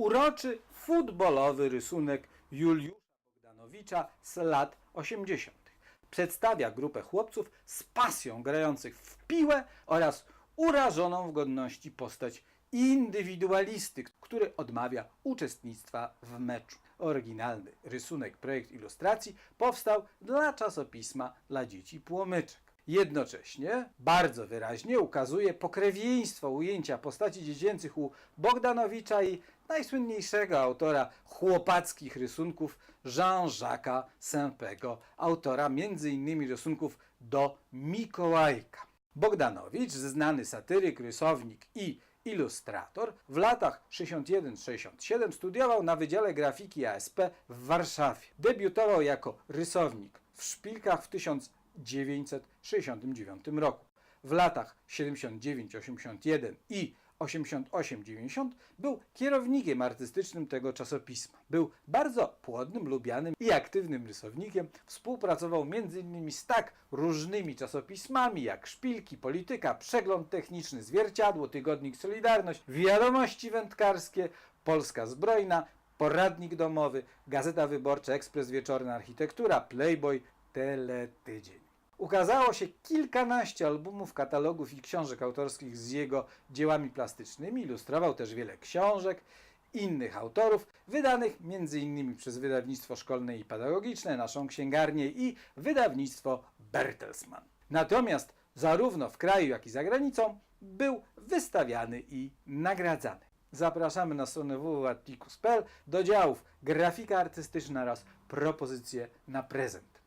uroczy futbolowy rysunek Juliusza Bogdanowicza z lat 80. Przedstawia grupę chłopców z pasją grających w piłę oraz urażoną w godności postać indywidualisty, który odmawia uczestnictwa w meczu. Oryginalny rysunek, projekt ilustracji powstał dla czasopisma dla dzieci Płomyczek. Jednocześnie bardzo wyraźnie ukazuje pokrewieństwo ujęcia postaci dziecięcych u Bogdanowicza i najsłynniejszego autora chłopackich rysunków Jean-Jacques Sempego, autora m.in. rysunków do Mikołajka. Bogdanowicz, znany satyryk, rysownik i ilustrator, w latach 61-67 studiował na Wydziale Grafiki ASP w Warszawie. Debiutował jako rysownik w szpilkach w 1969 roku. W latach 79-81 i 88-90 był kierownikiem artystycznym tego czasopisma. Był bardzo płodnym, lubianym i aktywnym rysownikiem. Współpracował m.in. z tak różnymi czasopismami jak Szpilki, Polityka, Przegląd Techniczny, Zwierciadło, Tygodnik Solidarność, Wiadomości Wędkarskie, Polska Zbrojna, Poradnik Domowy, Gazeta Wyborcza, Ekspres Wieczorna, Architektura, Playboy, Teletydzień. Ukazało się kilkanaście albumów, katalogów i książek autorskich z jego dziełami plastycznymi. Ilustrował też wiele książek innych autorów, wydanych m.in. przez wydawnictwo szkolne i pedagogiczne, naszą księgarnię i wydawnictwo Bertelsmann. Natomiast zarówno w kraju, jak i za granicą był wystawiany i nagradzany. Zapraszamy na stronę www.atticus.pl do działów grafika artystyczna oraz propozycje na prezent.